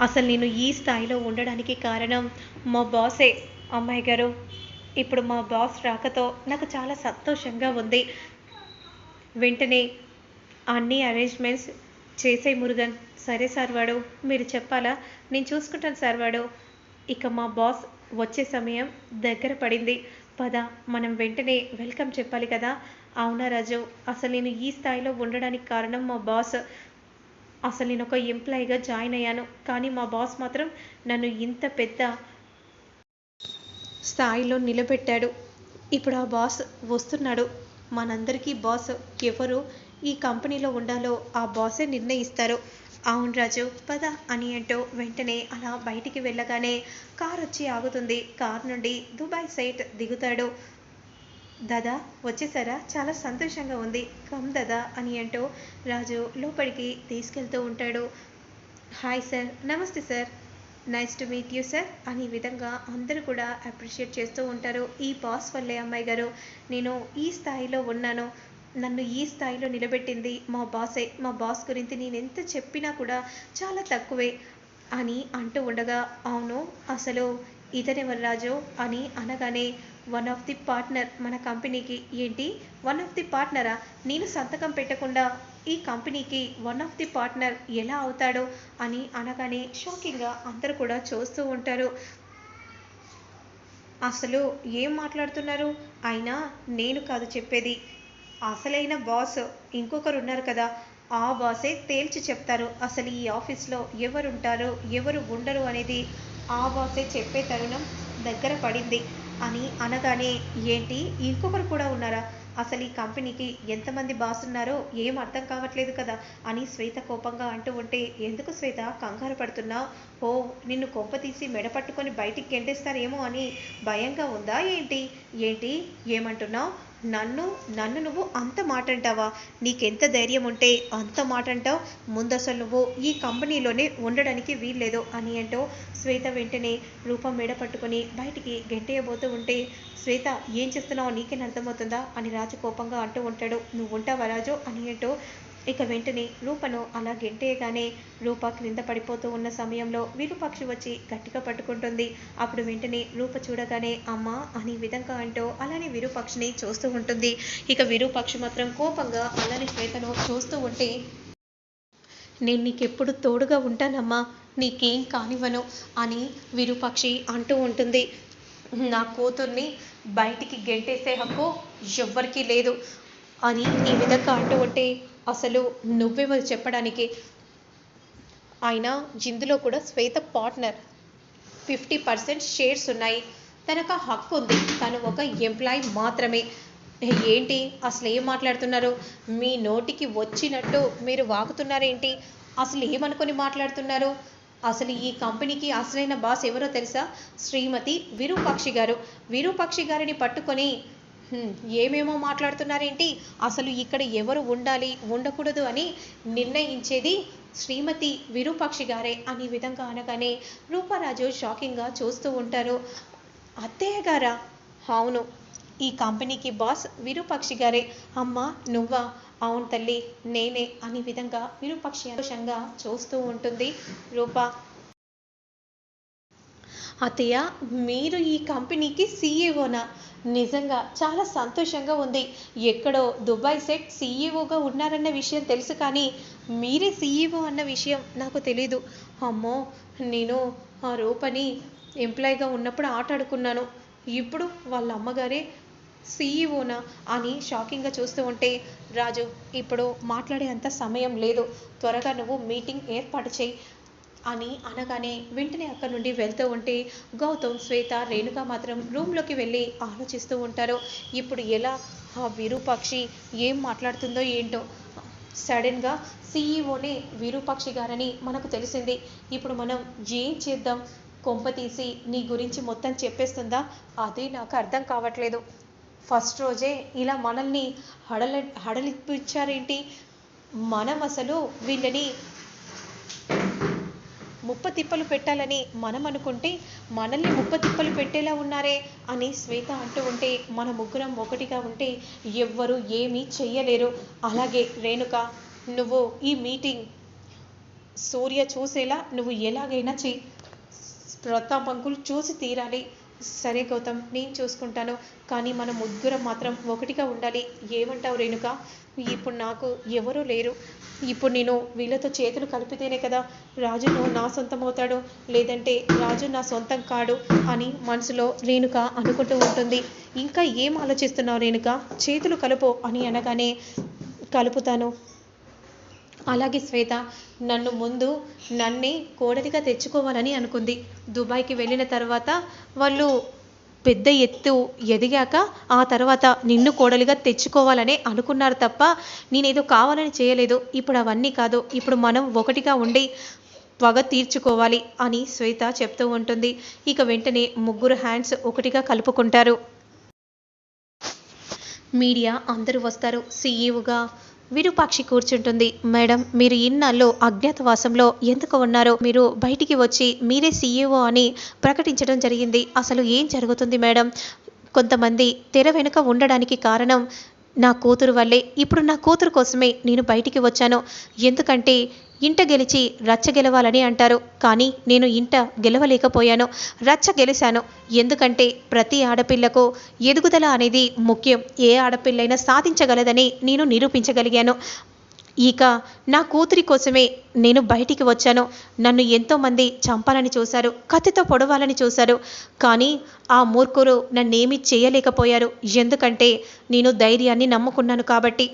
అసలు నేను ఈ స్థాయిలో ఉండడానికి కారణం మా బాసే. అమ్మాయి గారు ఇప్పుడు మా బాస్ రాకతో నాకు చాలా సంతోషంగా ఉంది. వెంటనే అన్ని అరేంజ్మెంట్స్ చేసే మురుగన్. సరే సార్ వాడు మీరు చెప్పాలా? నేను చూసుకుంటాను సార్ వాడు. ఇక మా బాస్ వచ్చే సమయం దగ్గర పడింది. పద మనం వెంటనే వెల్కమ్ చెప్పాలి కదా? అవునా రాజు అసలు నేను ఈ స్థాయిలో ఉండడానికి కారణం మా బాస్. అసలు నేను ఒక ఎంప్లాయీగా జాయిన్ అయ్యాను కానీ మా బాస్ మాత్రం నన్ను ఇంత పెద్ద స్థాయిలో నిలబెట్టాడు. ఇప్పుడు ఆ బాస్ వస్తున్నాడు. మనందరికీ బాస్ ఎవరు ఈ కంపెనీలో ఉండాలో ఆ బాసే నిర్ణయిస్తారు. అవును రాజు పద అని అంటూ వెంటనే అలా బయటికి వెళ్ళగానే కార్ వచ్చి ఆగుతుంది. కార్ నుండి దుబాయ్ సైట్ దిగుతాడు. దాదా వచ్చేసారా? చాలా సంతోషంగా ఉంది. కమ్ దాదా అని అంటూ రాజు లోపలికి తీసుకెళ్తూ ఉంటాడు. Hi sir. నమస్తే sir. Nice to meet you sir అనే విధంగా అందరూ కూడా అప్రిషియేట్ చేస్తూ ఉంటారు. ఈ బాస్ వల్లే అమ్మాయి గారు నేను ఈ స్థాయిలో ఉన్నాను. నన్ను ఈ స్థాయిలో నిలబెట్టింది మా బాసే. మా బాస్ గురించి నేను ఎంత చెప్పినా కూడా చాలా తక్కువే అని అంటూ ఉండగా అవును అసలు ఇతనెవరు రాజు? అని అనగానే వన్ ఆఫ్ ది పార్ట్నర్ మన కంపెనీకి ఏంటి? వన్ ఆఫ్ ది పార్ట్నరా నేను సంతకం పెట్టకుండా ఈ కంపెనీకి వన్ ఆఫ్ ది పార్ట్నర్ ఎలా అవుతాడో? అని అనగానే షాకింగ్గా అందరూ కూడా చూస్తూ ఉంటారు. అసలు ఏం మాట్లాడుతున్నారు? అయినా నేను కాదు చెప్పేది. అసలైన బాస్ ఇంకొకరు ఉన్నారు కదా? ఆ బాసే తేల్చి చెప్తారు. అసలు ఈ ఆఫీస్లో ఎవరు ఉంటారు ఎవరు ఉండరు అనేది ఆ బాసే చెప్పే తరుణం దగ్గర పడింది. అని అనగానే ఏంటి? ఇంకొకరు కూడా ఉన్నారా? అసలు ఈ కంపెనీకి ఎంతమంది బాస్ ఉన్నారో ఏం అర్థం కావట్లేదు కదా? అని శ్వేత కోపంగా అంటూ ఉంటే ఎందుకు శ్వేత? కంగారు పడుతున్నా? ఓ నిన్ను కొంప తీసి మెడ పట్టుకొని బయటికి గెంటేస్తారేమో అని భయంగా ఉందా ఏంటి? ఏంటి? ఏమంటున్నావు? నన్ను నన్ను నువ్వు అంత మాట అంటావా నీకెంత ధైర్యం ఉంటే అంత మాట అంటావు ముందు అసలు నువ్వు ఈ కంపెనీలోనే ఉండడానికి వీల్లేదు అని అంటూ శ్వేత వెంటనే రూపం మెడ పట్టుకొని బయటికి గెంటేయబోతూ ఉంటే శ్వేత ఏం చేస్తున్నావు? నీకేం అర్థమవుతుందా? అని రాజు కోపంగా అంటూ ఉంటాడు. నువ్వు ఉంటావా రాజు? అని అంటూ ఇక వెంటనే రూపను అలా గెంటేయగానే రూప క్రింద పడిపోతూ ఉన్న సమయంలో విరూపాక్షి వచ్చి గట్టిగా పట్టుకుంటుంది. అప్పుడు వెంటనే రూప చూడగానే అమ్మ! అని విధంగా అంటూ అలానే విరూపాక్షిని చూస్తూ ఉంటుంది. ఇక విరూపాక్షి మాత్రం కోపంగా అలానే శ్వేతను చూస్తూ ఉంటే నేను నీకెప్పుడు తోడుగా ఉంటానమ్మా నీకేం కానివ్వను అని విరూపాక్షి అంటూ ఉంటుంది. నా కూతుర్ని బయటికి గెంటేసే హక్కు ఎవ్వరికీ లేదు. అని ఈ విధంగా అంటూ ఉంటే అసలు నువ్వెవరు చెప్పడానికి ఆయన జిందులో కూడా Shweta partner fifty percent shares ఉన్నాయి. తనకు ఆ హక్కు ఉంది. తను ఒక ఎంప్లాయీ మాత్రమే. ఏంటి? అసలు ఏం మాట్లాడుతున్నారు? మీ నోటికి వచ్చినట్టు మీరు వాగుతున్నారేంటి? అసలు ఏమనుకొని మాట్లాడుతున్నారు? అసలు ఈ కంపెనీకి అసలైన బాస్ ఎవరో తెలుసా? శ్రీమతి విరూపాక్షి గారు. విరూపాక్షి గారిని పట్టుకొని ఏమేమో మాట్లాడుతున్నారేంటి? అసలు ఇక్కడ ఎవరు ఉండాలి ఉండకూడదు అని నిర్ణయించేది శ్రీమతి విరూపాక్షి గారే అనే విధంగా అనగానే రూపారాజు షాకింగ్గా చూస్తూ ఉంటారు. అత్తయ్య గారా? అవును. ఈ కంపెనీకి బాస్ విరూపాక్షి గారే. అమ్మ నువ్వా? అవును తల్లి నేనే అని విధంగా విరూపాక్షి సంతోషంగా చూస్తూ ఉంటుంది. రూప అతయ్య మీరు ఈ కంపెనీకి సీఈఓనా నిజంగా చాలా సంతోషంగా ఉంది. ఎక్కడో దుబాయ్ సెట్ సీఈఓగా ఉన్నారన్న విషయం తెలుసు కానీ మీరే సీఈఓ అన్న విషయం నాకు తెలీదు. అమ్మో నేను ఆ రూపని ఎంప్లాయీగా ఉన్నప్పుడు ఆట ఆడుకున్నాను. ఇప్పుడు వాళ్ళ అమ్మగారే సీఈఓనా అని షాకింగ్గా చూస్తూ ఉంటే రాజు ఇప్పుడు మాట్లాడే అంత సమయం లేదు. త్వరగా నువ్వు మీటింగ్ ఏర్పాటు చేయి. అని అనగానే వెంటనే అక్కడి నుండి వెళ్తూ ఉంటే గౌతమ్ శ్వేత రేణుక మాత్రం రూమ్లోకి వెళ్ళి ఆలోచిస్తూ ఉంటారు. ఇప్పుడు ఎలా ఆ విరూపాక్షి ఏం మాట్లాడుతుందో ఏంటో. సడన్గా సీఈఓనే విరూపాక్షి గారని మనకు తెలిసింది. ఇప్పుడు మనం ఏం చేద్దాం? కొంప తీసి నీ గురించి మొత్తం చెప్పేస్తుందా? అది నాకు అర్థం కావట్లేదు. ఫస్ట్ రోజే ఇలా మనల్ని హడల హడలిప్పించారేంటి? మనం అసలు వీళ్ళని ముప్ప తిప్పలు పెట్టాలని మనం అనుకుంటే మనల్ని ముప్ప తిప్పలు పెట్టేలా ఉన్నారే అని శ్వేత అంటూ ఉంటే మన ముగ్గురం ఒకటిగా ఉంటే ఎవ్వరు ఏమీ చెయ్యలేరు. అలాగే రేణుక నువ్వు ఈ మీటింగ్ సూర్య చూసేలా నువ్వు ఎలాగైనా చెయ్యి ప్రతాప్ అంకుల్ చూసి తీరాలి. సరే గౌతమ్ నేను చూసుకుంటాను. కానీ మన ముగ్గురం మాత్రం ఒకటిగా ఉండాలి. ఏమంటావు రేణుక? ఇప్పుడు నాకు ఎవరూ లేరు. ఇప్పుడు నేను వీళ్ళతో చేతులు కలిపితేనే కదా రాజును నా సొంతం అవుతాడు లేదంటే రాజు నా సొంతం కాడు అని మనసులో రేణుక అనుకుంటూ ఉంటుంది. ఇంకా ఏం ఆలోచిస్తున్నావు రేణుక? చేతులు కలుపు అని అనగానే కలుపుతాను. అలాగే శ్వేత నన్ను ముందు నన్నే కోడలిగా తెచ్చుకోవాలని అనుకుంది. దుబాయ్కి వెళ్ళిన తర్వాత వాళ్ళు పెద్ద ఎత్తు ఎదిగాక ఆ తర్వాత నిన్ను కోడలిగా తెచ్చుకోవాలని అనుకున్నారు తప్ప నేనేదో కావాలని చేయలేదు. ఇప్పుడు అవన్నీ కాదు. ఇప్పుడు మనం ఒకటిగా ఉండి పగ తీర్చుకోవాలి అని శ్వేత చెప్తూ ఉంటుంది. ఇక వెంటనే ముగ్గురు హ్యాండ్స్ ఒకటిగా కలుపుకుంటారు. మీడియా అందరూ వస్తారు. సీఈఓగా విరూపాక్షి కూర్చుంటుంది. మేడం మీరు ఇన్నాళ్ళు అజ్ఞాతవాసంలో ఎందుకు ఉన్నారో? మీరు బయటికి వచ్చి మీరే సీఈఓ అని ప్రకటించడం జరిగింది. అసలు ఏం జరుగుతుంది మేడం? కొంతమంది తెర వెనుక ఉండడానికి కారణం నా కూతురు వల్లే. ఇప్పుడు నా కూతురు కోసమే నేను బయటికి వచ్చాను. ఎందుకంటే ఇంట గెలిచి రచ్చ గెలవాలని అంటారు. కానీ నేను ఇంట గెలవలేకపోయాను. రచ్చ గెలిచాను ఎందుకంటే ప్రతి ఆడపిల్లకు ఎదుగుదల అనేది ముఖ్యం. ఏ ఆడపిల్లైనా సాధించగలదని నేను నిరూపించగలిగాను. ఇక నా కూతురి కోసమే నేను బయటికి వచ్చాను. నన్ను ఎంతోమంది చంపాలని చూశారు. కత్తితో పొడవాలని చూశారు. కానీ ఆ మూర్ఖులు నన్నేమీ చేయలేకపోయారు. ఎందుకంటే నేను ధైర్యాన్ని నమ్ముకున్నాను కాబట్టి.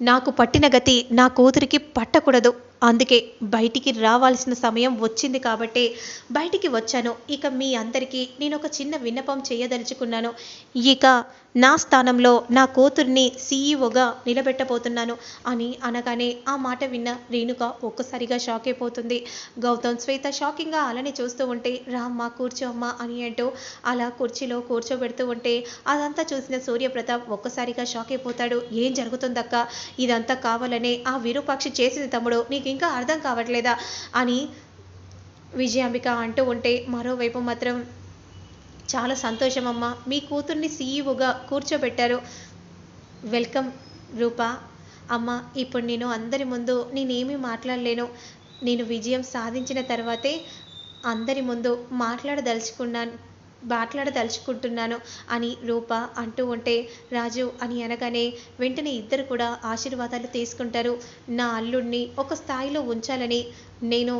నాకు పట్టిన గతి నా కూతురికి పట్టకూడదు. అందుకే బయటికి రావాల్సిన సమయం వచ్చింది కాబట్టి బయటికి వచ్చాను. ఇక మీ అందరికీ నేను ఒక చిన్న విన్నపం చేయదలుచుకున్నాను. ఇక నా స్థానంలో నా కూతుర్ని సీఈఓగా నిలబెట్టబోతున్నాను అని అనగానే ఆ మాట విన్న రేణుక ఒక్కసారిగా షాక్ అయిపోతుంది. గౌతమ్ శ్వేత షాకింగ్గా అలానే చూస్తూ ఉంటే రామ్మా కూర్చోమ్మా అని అంటూ అలా కుర్చీలో కూర్చోబెడుతూ ఉంటే అదంతా చూసిన సూర్యప్రతాప్ ఒక్కసారిగా షాక్ అయిపోతాడు. ఏం జరుగుతుందక్క? ఇదంతా కావాలనే ఆ విరూపాక్షి చేసింది తమ్ముడు నీకు ఇంకా అర్థం కావట్లేదా అని విజయాంబిక అంటూ ఉంటే మరోవైపు మాత్రం చాలా సంతోషం అమ్మా మీ కూతుర్ని సీఈఓగా కూర్చోబెట్టారు. వెల్కమ్ రూప. అమ్మ ఇప్పుడు నేను అందరి ముందు నేనేమీ మాట్లాడలేను. నేను విజయం సాధించిన తర్వాతే అందరి ముందు మాట్లాడదలుచుకున్నాను. మాట్లాడదలుచుకుంటున్నాను అని రూప అంటూ ఉంటే రాజు అని అనగానే వెంటనే ఇద్దరు కూడా ఆశీర్వాదాలు తీసుకుంటారు. నా అల్లుడిని ఒక స్థాయిలో ఉంచాలని నేను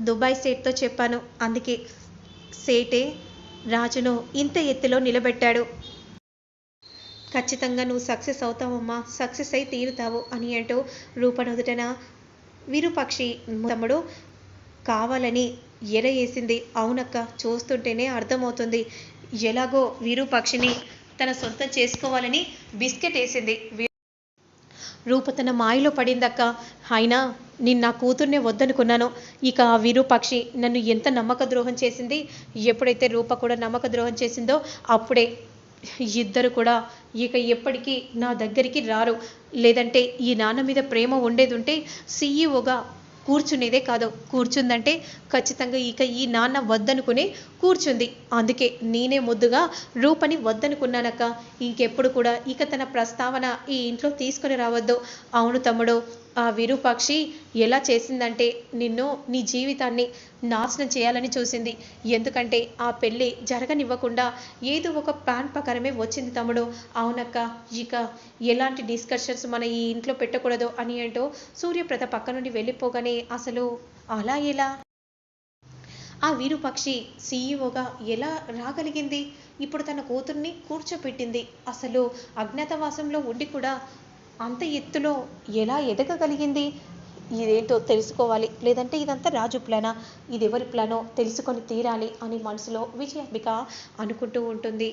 దుబాయ్ సేట్తో చెప్పాను. అందుకే సేటే రాజును ఇంత ఎత్తులో నిలబెట్టాడు. ఖచ్చితంగా నువ్వు సక్సెస్ అవుతావమ్మా సక్సెస్ అయి తీరుతావు అని అంటూ రూపనొదుటన విరూపక్షి తమ్ముడు కావాలని ఎర వేసింది అవునక్క చూస్తుంటేనే అర్థమవుతుంది. ఎలాగో విరూపాక్షిని తన సొంతం చేసుకోవాలని బిస్కెట్ వేసింది. రూప తన మాయలో పడిందక్క. అయినా నేను నా కూతుర్నే వద్దనుకున్నాను. ఇక ఆ విరూపాక్షి నన్ను ఎంత నమ్మక ద్రోహం చేసింది? ఎప్పుడైతే రూప కూడా నమ్మక ద్రోహం చేసిందో అప్పుడే ఇద్దరు కూడా ఇక ఎప్పటికీ నా దగ్గరికి రారు. లేదంటే ఈ నాన్న మీద ప్రేమ ఉండేది ఉంటే సీఈఓగా కూర్చునేదే కాదు. కూర్చుందంటే ఖచ్చితంగా ఇక ఈ నాన్న వద్దనుకునే కూర్చుంది. అందుకే నేనే ముద్దుగా రూపని వద్దనుకున్నానక్క. ఇంకెప్పుడు కూడా ఇక తన ప్రస్తావన ఈ ఇంట్లో తీసుకొని రావద్దు. అవును తమ్ముడు ఆ విరూపాక్షి ఎలా చేసిందంటే నిన్ను నీ జీవితాన్ని నాశనం చేయాలని చూసింది. ఎందుకంటే ఆ పెళ్ళి జరగనివ్వకుండా ఏదో ఒక ప్లాన్ ప్రకారమే వచ్చింది తమ్ముడు. అవునక్క ఇక ఎలాంటి డిస్కషన్స్ మన ఈ ఇంట్లో పెట్టకూడదు అని అంటూ సూర్యప్రత పక్క నుండి వెళ్ళిపోగానే అసలు అలా ఎలా? ఆ వీరుపక్షి సీఈఓగా ఎలా రాగలిగింది? ఇప్పుడు తన కూతుర్ని కూర్చోపెట్టింది. అసలు అజ్ఞాతవాసంలో ఉండి కూడా అంత ఎత్తులో ఎలా ఎదగగలిగింది? ఇదేంటో తెలుసుకోవాలి. లేదంటే ఇదంతా రాజు ప్లానా? ఇది ఎవరి ప్లానో తెలుసుకొని తీరాలి అని మనసులో విజయాంబిక అనుకుంటూ ఉంటుంది.